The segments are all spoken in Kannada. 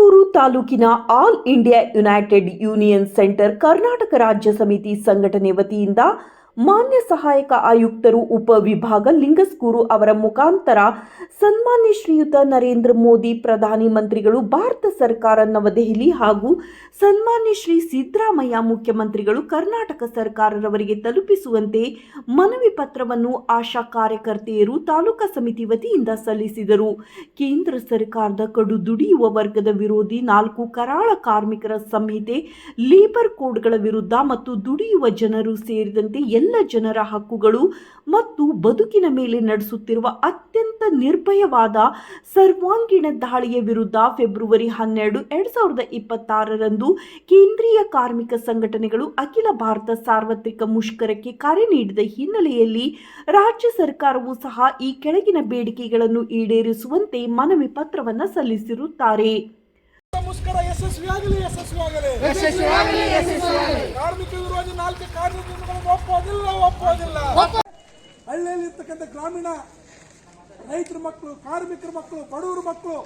ಲಿಂಗಸ್ಕೂರು ತಾಲೂಕಿನ all India united union centre Karnataka ರಾಜ್ಯ ಸಮಿತಿ ಸಂಘಟನೆ ವತಿಯಿಂದ ಮಾನ್ಯ ಸಹಾಯಕ ಆಯುಕ್ತರು ಉಪವಿಭಾಗ ಲಿಂಗಸ್ಕೂರು ಅವರ ಮುಖಾಂತರ ಸನ್ಮಾನ್ಯ ಶ್ರೀಯುತ ನರೇಂದ್ರ ಮೋದಿ, ಪ್ರಧಾನಿ ಮಂತ್ರಿಗಳು, ಭಾರತ ಸರ್ಕಾರ, ನವದೆಹಲಿ ಹಾಗೂ ಸನ್ಮಾನ್ಯ ಶ್ರೀ ಸಿದ್ದರಾಮಯ್ಯ ಮುಖ್ಯಮಂತ್ರಿಗಳು ಕರ್ನಾಟಕ ಸರ್ಕಾರದವರಿಗೆ ತಲುಪಿಸುವಂತೆ ಮನವಿ ಪತ್ರವನ್ನು ಆಶಾ ಕಾರ್ಯಕರ್ತೆಯರು ತಾಲೂಕಾ ಸಮಿತಿ ವತಿಯಿಂದ ಸಲ್ಲಿಸಿದರು. ಕೇಂದ್ರ ಸರ್ಕಾರದ ಕಡು ದುಡಿಯುವ ವರ್ಗದ ವಿರೋಧಿ ನಾಲ್ಕು ಕರಾಳ ಕಾರ್ಮಿಕರ ಸಂಹಿತೆ ಲೇಬರ್ ಕೋಡ್ಗಳ ವಿರುದ್ಧ ಮತ್ತು ದುಡಿಯುವ ಜನರು ಸೇರಿದಂತೆ ಎಲ್ಲ ಜನರ ಹಕ್ಕುಗಳು ಮತ್ತು ಬದುಕಿನ ಮೇಲೆ ನಡೆಸುತ್ತಿರುವ ಅತ್ಯಂತ ನಿರ್ಭಯವಾದ ಸರ್ವಾಂಗೀಣ ದಾಳಿಯ ವಿರುದ್ಧ ಫೆಬ್ರವರಿ ಹನ್ನೆರಡು ಎರಡ್ ಸಾವಿರದ ಇಪ್ಪತ್ತಾರರಂದು ಕೇಂದ್ರೀಯ ಕಾರ್ಮಿಕ ಸಂಘಟನೆಗಳು ಅಖಿಲ ಭಾರತ ಸಾರ್ವತ್ರಿಕ ಮುಷ್ಕರಕ್ಕೆ ಕರೆ ನೀಡಿದ ಹಿನ್ನೆಲೆಯಲ್ಲಿ ರಾಜ್ಯ ಸರ್ಕಾರವು ಸಹ ಈ ಕೆಳಗಿನ ಬೇಡಿಕೆಗಳನ್ನು ಈಡೇರಿಸುವಂತೆ ಮನವಿ ಪತ್ರವನ್ನು ಸಲ್ಲಿಸಿರುತ್ತಾರೆ. ಮುಷ್ಕರ ಯಶಸ್ವಿಯಾಗಲಿ ಯಶಸ್ವಿಯಾಗಲಿ. ಯಶಸ್ವಿಯಾಗಲಿ ಯಶಸ್ವಿಯಾಗಲಿ. ಕಾರ್ಮಿಕ ವಿರೋಧಿ ನಾಲ್ಕು ಕಾರ್ಯಕ್ರಮಗಳನ್ನು ಒಪ್ಪೋದಿಲ್ಲ ಒಪ್ಪೋದಿಲ್ಲ. ಹಳ್ಳಿಯಲ್ಲಿ ಇರ್ತಕ್ಕಂಥ ಗ್ರಾಮೀಣ ರೈತರ ಮಕ್ಕಳು, ಕಾರ್ಮಿಕರ ಮಕ್ಕಳು, ಬಡವರ ಮಕ್ಕಳು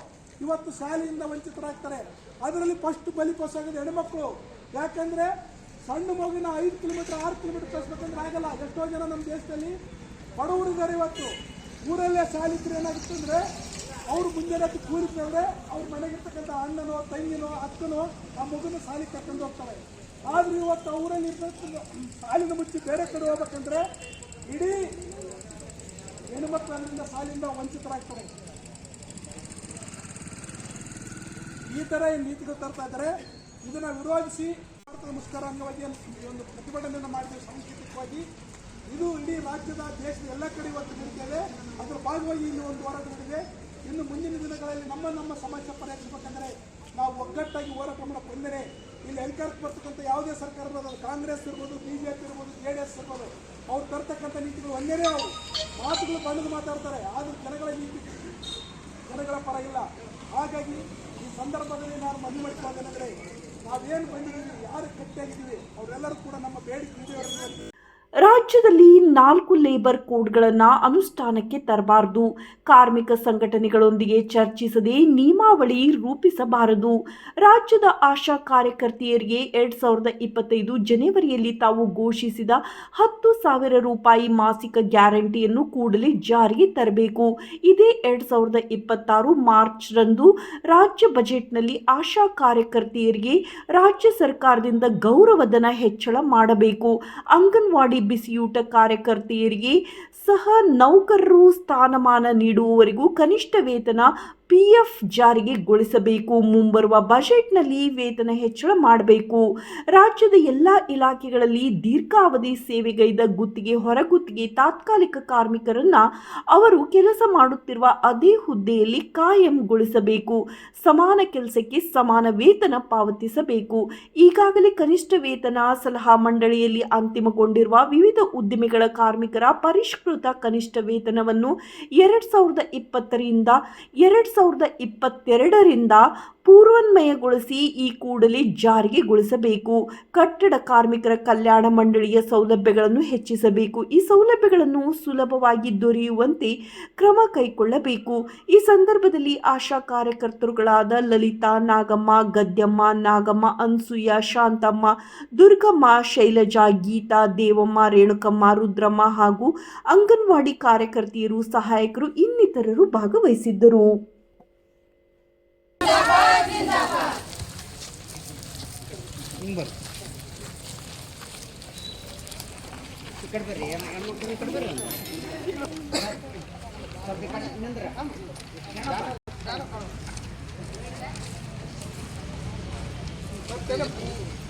ಇವತ್ತು ಶಾಲೆಯಿಂದ ವಂಚಿತರಾಗ್ತಾರೆ. ಅದರಲ್ಲಿ ಫಸ್ಟ್ ಬಲಿಪೋಸಾಗೋದು ಹೆಣ್ಮಕ್ಳು. ಯಾಕಂದ್ರೆ ಸಣ್ಣ ಮಗುವಿನ ಐದು ಕಿಲೋಮೀಟರ್ ಆರು ಕಿಲೋಮೀಟರ್ ಕಳಿಸ್ಬೇಕಂದ್ರೆ ಆಗಲ್ಲ. ಎಷ್ಟೋ ಜನ ನಮ್ಮ ದೇಶದಲ್ಲಿ ಬಡವರಿದ್ದಾರೆ ಇವತ್ತು. ಊರಲ್ಲೇ ಶಾಲೆ ಇದ್ರೆ ಏನಾಗುತ್ತೆ ಅಂದ್ರೆ ಅವ್ರು ಮುಂಜಾನೆ ಹೊತ್ತು ಅವ್ರ. ಮನೆಗಿರ್ತಕ್ಕಂಥ ಅಣ್ಣನೋ, ತಂಗಿನೋ, ಅಕ್ಕನೋ ಆ ಮಗುನ ಶಾಲೆಗೆ ಕರ್ಕೊಂಡು ಹೋಗ್ತಾರೆ. ಆದ್ರೆ ಇವತ್ತು ಅವರಲ್ಲಿ ಶಾಲಿನ ಮುಚ್ಚಿ ಬೇರೆ ಕಡೆ ಹೋಗ್ಬೇಕಂದ್ರೆ ಇಡೀ ಹೆಣ್ಮಕ್ಳು ಅದರಿಂದ ಸಾಲಿಂದ ವಂಚಿತರಾಗ್ತಾರೆ? ಈ ಏನ್ ನೀತಿಗಳು ತರ್ತಾ ಇದ್ದಾರೆ. ಇದನ್ನ ವಿರೋಧಿಸಿ ಭಾರತದ ಮುಷ್ಕರ ಅಂಗವಾಗಿ ಒಂದು ಪ್ರತಿಭಟನೆಯನ್ನು ಮಾಡಿದ್ದೇವೆ ಸಾಂಸ್ಕೃತಿಕವಾಗಿ ಇದು ಇಡೀ ರಾಜ್ಯದ, ದೇಶದ ಎಲ್ಲ ಕಡೆ ಇವತ್ತು ನಡೀತೇವೆ ಅದರ ಭಾಗವಾಗಿ ಇಲ್ಲಿ ಒಂದು ಹೋರಾಟ ನಡೆದಿದೆ. ಇನ್ನು ಮುಂದಿನ ದಿನಗಳಲ್ಲಿ ನಮ್ಮ ನಮ್ಮ ಸಮಸ್ಯೆ ಪರಿಹರಿಸಬೇಕಂದ್ರೆ ನಾವು ಒಗ್ಗಟ್ಟಾಗಿ ಹೋರಾಟ ಮಾಡಕ್ಕೆ ಬಂದರೆ ಇಲ್ಲಿ ಅಧಿಕಾರಕ್ಕೆ ಬರ್ತಕ್ಕಂಥ ಯಾವುದೇ ಸರ್ಕಾರ ಇರ್ಬೋದು ಕಾಂಗ್ರೆಸ್ ಇರ್ಬೋದು, ಬಿಜೆಪಿ ಇರ್ಬೋದು, ಜೆ ಡಿ ಎಸ್ ಇರ್ಬೋದು ಅವ್ರು ತರ್ತಕ್ಕಂಥ ನೀತಿಗಳು ಒಂದೇನೇ ಅವರು ಮಾತುಗಳು ಬಣ್ಣದ ಮಾತಾಡ್ತಾರೆ, ಆದರೂ ಜನಗಳ ನೀತಿ, ಜನಗಳ ಪರ ಇಲ್ಲ. ಹಾಗಾಗಿ ಈ ಸಂದರ್ಭದಲ್ಲಿ ನಾನು ಮನವಿ ಮಾಡಿಕೊಳ್ಳೋದೇನೆಂದರೆ ನಾವೇನು ಬಂದಿದ್ದೀವಿ, ಯಾರು ಗಟ್ಟಿಯಾಗಿದ್ದೀವಿ, ಅವರೆಲ್ಲರೂ ಕೂಡ ನಮ್ಮ ಬೇಡಿಕೆ ರಾಜ್ಯದಲ್ಲಿ ನಾಲ್ಕು ಲೇಬರ್ ಕೋಡ್ಗಳನ್ನು ಅನುಷ್ಠಾನಕ್ಕೆ ತರಬಾರದು. ಕಾರ್ಮಿಕ ಸಂಘಟನೆಗಳೊಂದಿಗೆ ಚರ್ಚಿಸದೆ ನಿಯಮಾವಳಿ ರೂಪಿಸಬಾರದು. ರಾಜ್ಯದ ಆಶಾ ಕಾರ್ಯಕರ್ತೆಯರಿಗೆ ಎರಡ್ ಸಾವಿರದ ಇಪ್ಪತ್ತೈದು ಜನವರಿಯಲ್ಲಿ ತಾವು ಘೋಷಿಸಿದ ಹತ್ತು ಸಾವಿರ ರೂಪಾಯಿ ಮಾಸಿಕ ಗ್ಯಾರಂಟಿಯನ್ನು ಕೂಡಲೇ ಜಾರಿಗೆ ತರಬೇಕು. ಇದೇ ಎರಡ್ ಸಾವಿರದ ಇಪ್ಪತ್ತಾರು ಮಾರ್ಚ್ರಂದು ರಾಜ್ಯ ಬಜೆಟ್ನಲ್ಲಿ ಆಶಾ ಕಾರ್ಯಕರ್ತೆಯರಿಗೆ ರಾಜ್ಯ ಸರ್ಕಾರದಿಂದ ಗೌರವಧನ ಹೆಚ್ಚಳ ಮಾಡಬೇಕು. ಅಂಗನವಾಡಿ ಬಿಸಿಯೂಟ ಕಾರ್ಯಕರ್ತೆಯರಿಗೆ ಸಹ ನೌಕರರು ಸ್ಥಾನಮಾನ ನೀಡುವವರೆಗೂ ಕನಿಷ್ಠ ವೇತನ ಪಿಎಫ್ ಜಾರಿಗೆ ಗೊಳಿಸಬೇಕು. ಮುಂಬರುವ ಬಜೆಟ್ನಲ್ಲಿ ವೇತನ ಹೆಚ್ಚಳ ಮಾಡಬೇಕು. ರಾಜ್ಯದ ಎಲ್ಲ ಇಲಾಖೆಗಳಲ್ಲಿ ದೀರ್ಘಾವಧಿ ಸೇವೆಗೈದ ಗುತ್ತಿಗೆ ಹೊರಗುತ್ತಿಗೆ ತಾತ್ಕಾಲಿಕ ಕಾರ್ಮಿಕರನ್ನ ಅವರು ಕೆಲಸ ಮಾಡುತ್ತಿರುವ ಅದೇ ಹುದ್ದೆಯಲ್ಲಿ ಕಾಯಂಗೊಳಿಸಬೇಕು ಸಮಾನ ಕೆಲಸಕ್ಕೆ ಸಮಾನ ವೇತನ ಪಾವತಿಸಬೇಕು. ಈಗಾಗಲೇ ಕನಿಷ್ಠ ವೇತನ ಸಲಹಾ ಮಂಡಳಿಯಲ್ಲಿ ಅಂತಿಮಗೊಂಡಿರುವ ವಿವಿಧ ಉದ್ದಿಮೆಗಳ ಕಾರ್ಮಿಕರ ಪರಿಷ್ಕೃತ ಕನಿಷ್ಠ ವೇತನವನ್ನು ಎರಡ್ ಸಾವಿರದ ಇಪ್ಪತ್ತರಿಂದ ಎರಡ್ ಸಾವಿರದ ಇಪ್ಪತ್ತೆರಡರಿಂದ ಪೂರ್ವನ್ಮಯಗೊಳಿಸಿ ಈ ಕೂಡಲೇ ಜಾರಿಗೆಗೊಳಿಸಬೇಕು ಕಟ್ಟಡ ಕಾರ್ಮಿಕರ ಕಲ್ಯಾಣ ಮಂಡಳಿಯ ಸೌಲಭ್ಯಗಳನ್ನು ಹೆಚ್ಚಿಸಬೇಕು. ಈ ಸೌಲಭ್ಯಗಳನ್ನು ಸುಲಭವಾಗಿ ದೊರೆಯುವಂತೆ ಕ್ರಮ ಕೈಗೊಳ್ಳಬೇಕು. ಈ ಸಂದರ್ಭದಲ್ಲಿ ಆಶಾ ಕಾರ್ಯಕರ್ತರುಗಳಾದ ಲಲಿತಾ ನಾಗಮ್ಮ, ಗದ್ಯಮ್ಮ, ನಾಗಮ್ಮ, ಅನ್ಸೂಯ, ಶಾಂತಮ್ಮ, ದುರ್ಗಮ್ಮ, ಶೈಲಜಾ, ಗೀತಾ, ದೇವಮ್ಮ, ರೇಣುಕಮ್ಮ, ರುದ್ರಮ್ಮ ಹಾಗೂ ಅಂಗನವಾಡಿ ಕಾರ್ಯಕರ್ತೆಯರು, ಸಹಾಯಕರು ಇನ್ನಿತರರು ಭಾಗವಹಿಸಿದ್ದರು. ఇక్కడ ಬರ್ರಿ ಹೆಣ್ಮಕ್ಳು ఇక్కడ ಬರ್ರಿ ಸ್ವಲ್ಪ ಕಡೆ ನಿಂದ್ರ ಸ್ವಲ್ಪ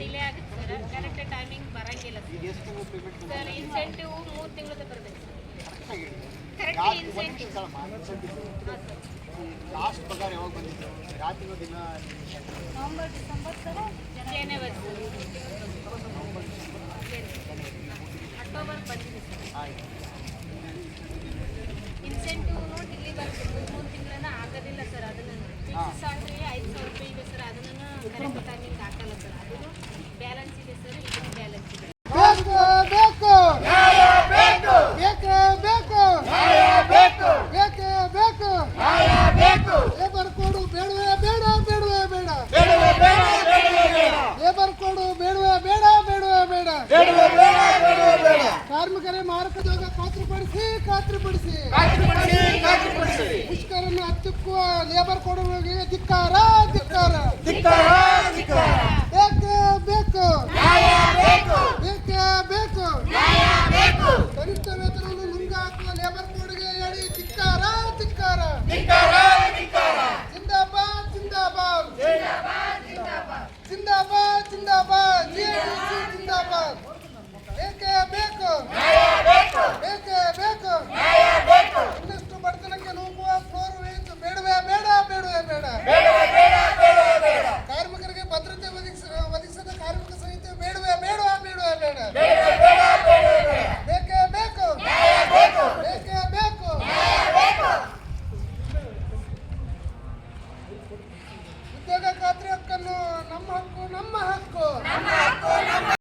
ಡಿಲೇ ಆಗುತ್ತೆ ಸರ್ ಕರೆಕ್ಟ್ ಟೈಮಿಂಗ್ ಬರಂಗಿಲ್ಲ ಸರ್ ಇನ್ಸೆಂಟಿವ್ ಮೂರು ತಿಂಗಳದ ಬರಬೇಕು ಕರೆಕ್ಟ್ ಇನ್ಸೆಂಟಿವ್ ಲಾಸ್ಟ್ ಪಗಾರ ಯಾವಾಗ ಬಂದಿತ್ತು? ರಾತ್ರಿ ದಿನ ನವಂಬರ್ ಡಿಸೆಂಬರ್ ಸರ್? ಜನವರಿ ಅಕ್ಟೋಬರ್ ಬಂದಿದೆ ಸರ್ ಆಯ್ತು. ಕಾರ್ಮಿಕರೇ ಮಾರಕದಾಗ ಖಾತ್ರಿಪಡಿಸಿ ಖಾತ್ರಿಪಡಿಸಿ. ಮುಷ್ಕರನ್ನು ಹತ್ತಿಕ್ಕುವ ಲೇಬರ್ ಕೊಡುವ ಧಿಕ್ಕಾರ ಧಿಕ್ಕಾರ. ಧಿಕ್ಕಾರ.